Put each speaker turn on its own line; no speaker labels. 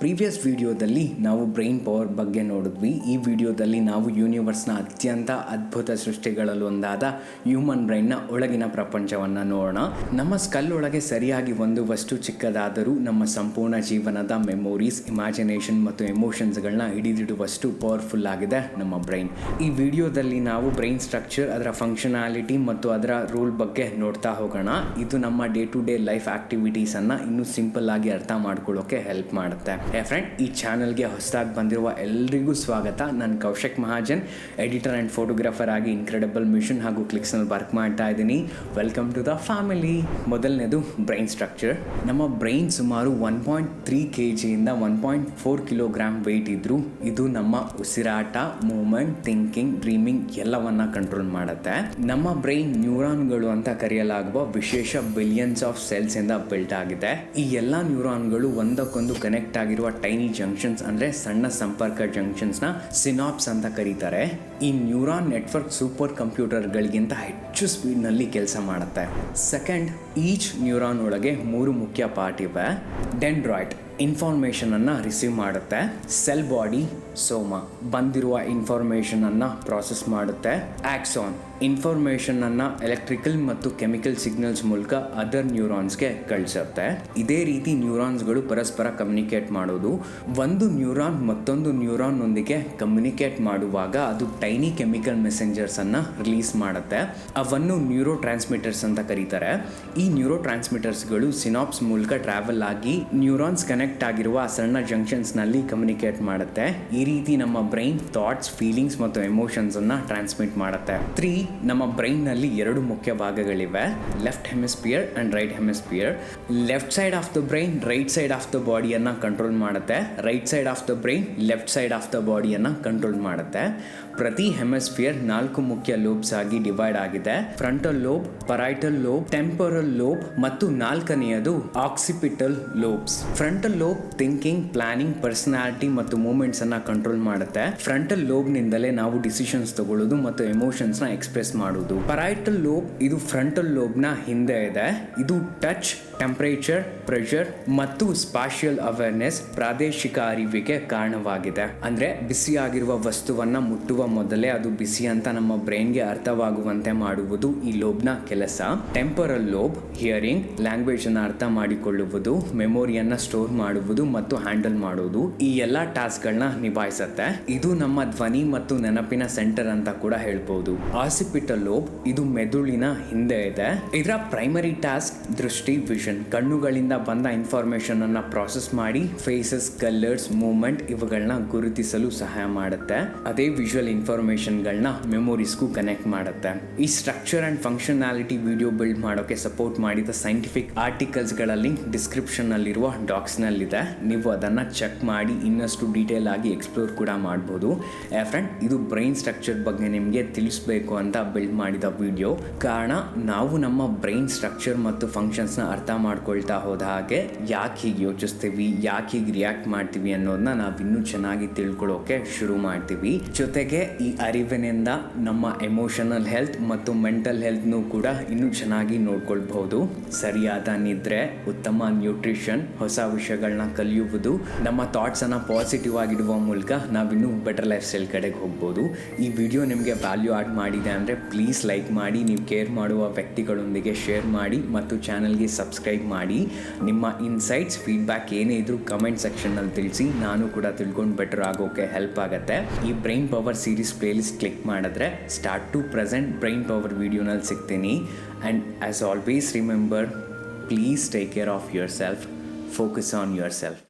Previous ವಿಡಿಯೋದಲ್ಲಿ ನಾವು brain power ಬಗ್ಗೆ ನೋಡಿದ್ವಿ. ಈ ವಿಡಿಯೋದಲ್ಲಿ ನಾವು ಯೂನಿವರ್ಸ್ನ ಅತ್ಯಂತ ಅದ್ಭುತ ಸೃಷ್ಟಿಗಳಲ್ಲೊಂದಾದ ಹ್ಯೂಮನ್ ಬ್ರೈನ್ನ ಒಳಗಿನ ಪ್ರಪಂಚವನ್ನು ನೋಡೋಣ. ನಮ್ಮ ಸ್ಕಲ್ ಒಳಗೆ ಸರಿಯಾಗಿ ಒಂದು ವಸ್ತು ಚಿಕ್ಕದಾದರೂ ನಮ್ಮ ಸಂಪೂರ್ಣ ಜೀವನದ ಮೆಮೊರೀಸ್ ಇಮ್ಯಾಜಿನೇಷನ್ ಮತ್ತು ಎಮೋಷನ್ಸ್ಗಳನ್ನ ಹಿಡಿದಿಡುವಷ್ಟು ಪವರ್ಫುಲ್ ಆಗಿದೆ ನಮ್ಮ ಬ್ರೈನ್ ಈ ವಿಡಿಯೋದಲ್ಲಿ ನಾವು ಬ್ರೈನ್ ಸ್ಟ್ರಕ್ಚರ್ ಅದರ ಫಂಕ್ಷನಾಲಿಟಿ ಮತ್ತು ಅದರ ರೂಲ್ ಬಗ್ಗೆ ನೋಡ್ತಾ ಹೋಗೋಣ. ಇದು ನಮ್ಮ ಡೇ ಟು ಡೇ ಲೈಫ್ ಆಕ್ಟಿವಿಟೀಸನ್ನು ಇನ್ನೂ ಸಿಂಪಲ್ ಆಗಿ ಅರ್ಥ ಮಾಡ್ಕೊಳ್ಳೋಕ್ಕೆ ಹೆಲ್ಪ್ ಮಾಡುತ್ತೆ. ಏ ಫ್ರೆಂಡ್ ಈ ಚಾನಲ್ಗೆ ಹೊಸದಾಗಿ ಬಂದಿರುವ ಎಲ್ರಿಗೂ ಸ್ವಾಗತ. ನಾನು Kaushik Mahajan editor and photographer ಆಗಿ ಇನ್ಕ್ರೆಡಿಬಲ್ ಮಿಷನ್ ಹಾಗೂ ಕ್ಲಿಕ್ಸ್ನಲ್ಲಿ ವರ್ಕ್ ಮಾಡ್ತಾ ಇದ್ದೀನಿ. ವೆಲ್ಕಮ್ ಟು ದ ಫ್ಯಾಮಿಲಿ ಮೊದಲನೇದು ಬ್ರೈನ್ ಸ್ಟ್ರಕ್ಚರ್ ನಮ್ಮ ಬ್ರೈನ್ ಸುಮಾರು one point three K ಜಿಯಿಂದ one point four kilogram weight ಇದ್ದರೂ ಇದು ನಮ್ಮ ಉಸಿರಾಟ ಮೂಮೆಂಟ್ ಥಿಂಕಿಂಗ್ ಡ್ರೀಮಿಂಗ್ ಎಲ್ಲವನ್ನ ಕಂಟ್ರೋಲ್ ಮಾಡುತ್ತೆ. ನಮ್ಮ ಬ್ರೈನ್ ನ್ಯೂರಾನ್ಗಳು ಅಂತ ಕರೆಯಲಾಗುವ ವಿಶೇಷ ಬಿಲಿಯನ್ಸ್ ಆಫ್ ಸೆಲ್ಸ್ ಇಂದ ಬಿಲ್ಟ್ ಆಗಿದೆ. ಈ ಎಲ್ಲ ನ್ಯೂರಾನ್ಗಳು ಒಂದಕ್ಕೊಂದು ಕನೆಕ್ಟ್ ಆಗಿರುವ ಟೈನಿ ಜಂಕ್ಷನ್ಸ್ ಅಂದ್ರೆ ಸಣ್ಣ ಸಂಪರ್ಕ ಜಂಕ್ಷನ್ಸ್ನ ಸಿನಾಪ್ಸ್ ಅಂತ ಕರೀತಾರೆ. ಈ ನ್ಯೂರಾನ್ ನೆಟ್ವರ್ಕ್ ಸೂಪರ್ ಕಂಪ್ಯೂಟರ್ಗಳಿಗಿಂತ ಹೆಚ್ಚು ಸ್ಪೀಡ್ನಲ್ಲಿ ಕೆಲಸ ಮಾಡುತ್ತೆ. ಸೆಕೆಂಡ್ ಈಚ್ ನ್ಯೂರಾನ್ ಒಳಗೆ ಮೂರು ಮುಖ್ಯ ಪಾರ್ಟ್ ಇವೆ. ಡೆಂಡ್ರಾಯ್ಡ್ ಇನ್ಫಾರ್ಮೇಷನ್ ಅನ್ನ ರಿಸೀವ್ ಮಾಡುತ್ತೆ. ಸೆಲ್ ಬಾಡಿ ಸೋಮ ಬಂದಿರುವ ಇನ್ಫಾರ್ಮೇಷನನ್ನು ಪ್ರಾಸೆಸ್ ಮಾಡುತ್ತೆ. ಆಕ್ಸಾನ್ ಇನ್ಫಾರ್ಮೇಷನನ್ನು ಎಲೆಕ್ಟ್ರಿಕಲ್ ಮತ್ತು ಕೆಮಿಕಲ್ ಸಿಗ್ನಲ್ಸ್ ಮೂಲಕ ಅದರ್ ನ್ಯೂರಾನ್ಸ್ಗೆ ಕಳಿಸುತ್ತೆ. ಇದೇ ರೀತಿ ನ್ಯೂರಾನ್ಸ್ಗಳು ಪರಸ್ಪರ ಕಮ್ಯುನಿಕೇಟ್ ಮಾಡೋದು. ಒಂದು ನ್ಯೂರಾನ್ ಮತ್ತೊಂದು ನ್ಯೂರಾನ್ ನೊಂದಿಗೆ ಕಮ್ಯುನಿಕೇಟ್ ಮಾಡುವಾಗ ಅದು ಟೈನಿ ಕೆಮಿಕಲ್ ಮೆಸೆಂಜರ್ಸನ್ನು ರಿಲೀಸ್ ಮಾಡುತ್ತೆ. ಅವನ್ನು ನ್ಯೂರೋ ಟ್ರಾನ್ಸ್ಮಿಟರ್ಸ್ ಅಂತ ಕರೀತಾರೆ. ಈ ನ್ಯೂರೋ ಟ್ರಾನ್ಸ್ಮಿಟರ್ಸ್ಗಳು ಸಿನಾಪ್ಸ್ ಮೂಲಕ ಟ್ರಾವೆಲ್ ಆಗಿ ನ್ಯೂರಾನ್ಸ್ ಕನೆಕ್ಟ್ ಆಗಿರುವ ಸಣ್ಣ ಜಂಕ್ಷನ್ಸ್ನಲ್ಲಿ ಕಮ್ಯುನಿಕೇಟ್ ಮಾಡುತ್ತೆ. ಈ ರೀತಿ ನಮ್ಮ ಬ್ರೈನ್ ಥಾಟ್ಸ್ ಫೀಲಿಂಗ್ಸ್ ಮತ್ತು ಎಮೋಷನ್ಸ್ ಅನ್ನ ಟ್ರಾನ್ಸ್ಮಿಟ್ ಮಾಡುತ್ತೆ. ತ್ರೀ ನಮ್ಮ ಬ್ರೈನ್ನಲ್ಲಿ ಎರಡು ಮುಖ್ಯ ಭಾಗಗಳಿವೆ. Left hemisphere and right hemisphere left side of the brain right side of the ಬಾಡಿಯನ್ನ control ಮಾಡುತ್ತೆ. Right side of the brain left side of the ಬಾಡಿಯನ್ನ control ಮಾಡುತ್ತೆ. ಪ್ರತಿ ಹೆಮಿಸ್ಫಿಯರ್ ನಾಲ್ಕು ಮುಖ್ಯ ಲೋಬ್ಸ್ ಆಗಿ ಡಿವೈಡ್ ಆಗಿದೆ. Frontal lobe parietal lobe temporal lobe ಮತ್ತು ನಾಲ್ಕನೆಯದು occipital lobes frontal lobe thinking planning personality ಮತ್ತು ಮೂಮೆಂಟ್ಸ್ ಅನ್ನ ಕಂಟ್ರೋಲ್ ಮಾಡುತ್ತೆ. ಫ್ರಂಟಲ್ ಲೋಬ್ ನಿಂದಲೇ ನಾವು ಡಿಸಿಷನ್ಸ್ ತಗೊಳ್ಳೋದು ಮತ್ತು ಎಮೋಷನ್ಸ್ನ ಎಕ್ಸ್ಪ್ರೆಸ್ ಮಾಡುವುದು. ಪರೈಟಲ್ ಲೋಬ್ ಇದು ಫ್ರಂಟಲ್ ಲೋಬ್ನ ಹಿಂದೆ ಇದೆ. ಇದು ಟಚ್ ಟೆಂಪರೇಚರ್ ಪ್ರೆಷರ್ ಮತ್ತು ಸ್ಪಾಷಿಯಲ್ ಅವೇರ್ನೆಸ್ ಪ್ರಾದೇಶಿಕ ಅರಿವಿಗೆ ಕಾರಣವಾಗಿದೆ. ಅಂದ್ರೆ ಬಿಸಿಯಾಗಿರುವ ವಸ್ತುವನ್ನ ಮುಟ್ಟುವ ಮೊದಲೇ ಅದು ಬಿಸಿ ಅಂತ ನಮ್ಮ ಬ್ರೈನ್ಗೆ ಅರ್ಥವಾಗುವಂತೆ ಮಾಡುವುದು ಈ ಲೋಬ್ನ ಕೆಲಸ. ಟೆಂಪರಲ್ ಲೋಬ್ ಹಿಯರಿಂಗ್ ಲ್ಯಾಂಗ್ವೇಜ್ ಅನ್ನ ಅರ್ಥ ಮಾಡಿಕೊಳ್ಳುವುದು ಮೆಮೊರಿಯನ್ನ ಸ್ಟೋರ್ ಮಾಡುವುದು ಮತ್ತು ಹ್ಯಾಂಡಲ್ ಮಾಡುವುದು ಈ ಎಲ್ಲಾ ಟಾಸ್ಕ್ ಗಳನ್ನ ನಿಭಾಯಿಸುತ್ತೆ. ಇದು ನಮ್ಮ ಧ್ವನಿ ಮತ್ತು ನೆನಪಿನ ಸೆಂಟರ್ ಅಂತ ಕೂಡ ಹೇಳ್ಬೋದು. ಆಸಿಪಿಟಲ್ ಲೋಬ್, ಇದು ಮೆದುಳಿನ ಹಿಂದೆ ಇದೆ. ಇದರ ಪ್ರೈಮರಿ ಟಾಸ್ಕ್ ದೃಷ್ಟಿ ವಿಷನ್ ಕಣ್ಣುಗಳಿಂದ ಬಂದ ಇನ್ಫಾರ್ಮೇಶನ್ ಅನ್ನ ಪ್ರಾಸೆಸ್ ಮಾಡಿ ಫೇಸಸ್ ಕಲರ್ಸ್ ಮೂವ್ಮೆಂಟ್ ಇವುಗಳನ್ನ ಗುರುತಿಸಲು ಸಹಾಯ ಮಾಡುತ್ತೆ. ಅದೇ ವಿಜುವಲ್ ಇನ್ಫಾರ್ಮೇಶನ್ಗಳನ್ನ ಮೆಮೊರೀಸ್ಗೂ ಕನೆಕ್ಟ್ ಮಾಡುತ್ತೆ. ಈ structure and functionality video build ಮಾಡೋಕೆ ಸಪೋರ್ಟ್ ಮಾಡಿದ ಸೈಂಟಿಫಿಕ್ ಆರ್ಟಿಕಲ್ಸ್ಗಳ ಲಿಂಕ್ ಡಿಸ್ಕ್ರಿಪ್ಷನ್ ಅಲ್ಲಿರುವ ಡಾಕ್ಸ್ ನಲ್ಲಿದೆ ನೀವು ಅದನ್ನ ಚೆಕ್ ಮಾಡಿ ಇನ್ನಷ್ಟು ಡೀಟೇಲ್ ಆಗಿ ಎಕ್ಸ್ಪ್ಲೋರ್ ಕೂಡ ಮಾಡ್ಬೋದು. ಫ್ರೆಂಡ್, ಇದು ಬ್ರೈನ್ ಸ್ಟ್ರಕ್ಚರ್ ಬಗ್ಗೆ ನಿಮಗೆ ತಿಳಿಸ್ಬೇಕು ಅಂತ ಬಿಲ್ಡ್ ಮಾಡಿದ ವಿಡಿಯೋ. ಕಾರಣ, ನಾವು ನಮ್ಮ ಬ್ರೈನ್ ಸ್ಟ್ರಕ್ಚರ್ ಮತ್ತು ಫಂಕ್ಷನ್ಸ್ನ ಅರ್ಥ ಮಾಡ್ಕೊಳ್ತಾ ಹೋದ ಹಾಗೆ ಯಾಕೆ ಹೀಗೆ ಯೋಚಿಸ್ತೀವಿ, ಯಾಕೆ ಹೀಗೆ ರಿಯಾಕ್ಟ್ ಮಾಡ್ತೀವಿ ಅನ್ನೋದನ್ನ ನಾವು ಇನ್ನೂ ಚೆನ್ನಾಗಿ ತಿಳ್ಕೊಳ್ಳೋಕೆ ಶುರು ಮಾಡ್ತೀವಿ. ಜೊತೆಗೆ ಈ ಅರಿವಿನಿಂದ ನಮ್ಮ ಎಮೋಷನಲ್ ಹೆಲ್ತ್ ಮತ್ತು ಮೆಂಟಲ್ ಹೆಲ್ತ್ನೂ ಕೂಡ ಇನ್ನೂ ಚೆನ್ನಾಗಿ ನೋಡ್ಕೊಳ್ಬಹುದು. ಸರಿಯಾದ ನಿದ್ರೆ, ಉತ್ತಮ ನ್ಯೂಟ್ರಿಷನ್, ಹೊಸ ವಿಷಯಗಳನ್ನ ಕಲಿಯುವುದು, ನಮ್ಮ ಥಾಟ್ಸನ್ನು ಪಾಸಿಟಿವ್ ಆಗಿಡುವ ಮೂಲಕ ನಾವು ಇನ್ನೂ ಬೆಟರ್ ಲೈಫ್ ಸ್ಟೈಲ್ ಕಡೆಗೆ ಹೋಗ್ಬೋದು. ಈ ವಿಡಿಯೋ ನಿಮಗೆ ವ್ಯಾಲ್ಯೂ ಆ್ಯಡ್ ಮಾಡಿದೆ ಅಂದರೆ ಪ್ಲೀಸ್ ಲೈಕ್ ಮಾಡಿ, ನೀವು ಕೇರ್ ಮಾಡುವ ವ್ಯಕ್ತಿಗಳೊಂದಿಗೆ ಶೇರ್ ಮಾಡಿ ಮತ್ತು ಚಾನಲ್ಗೆ ಸಬ್ಸ್ಕ್ರೈಬ್ ಮಾಡಿ. ನಿಮ್ಮ ಇನ್ಸೈಟ್ಸ್ ಫೀಡ್ಬ್ಯಾಕ್ ಏನೇ ಇದ್ರೂ ಕಮೆಂಟ್ ಸೆಕ್ಷನ್ನಲ್ಲಿ ತಿಳಿಸಿ, ನಾನು ಕೂಡ ತಿಳ್ಕೊಂಡು ಬೆಟರ್ ಆಗೋಕ್ಕೆ ಹೆಲ್ಪ್ ಆಗುತ್ತೆ. ಈ brain power series playlist click ಮಾಡಿದ್ರೆ start to present brain power ವಿಡಿಯೋನಲ್ಲಿ ಸಿಗ್ತೀನಿ. And as always remember please take care of yourself focus on yourself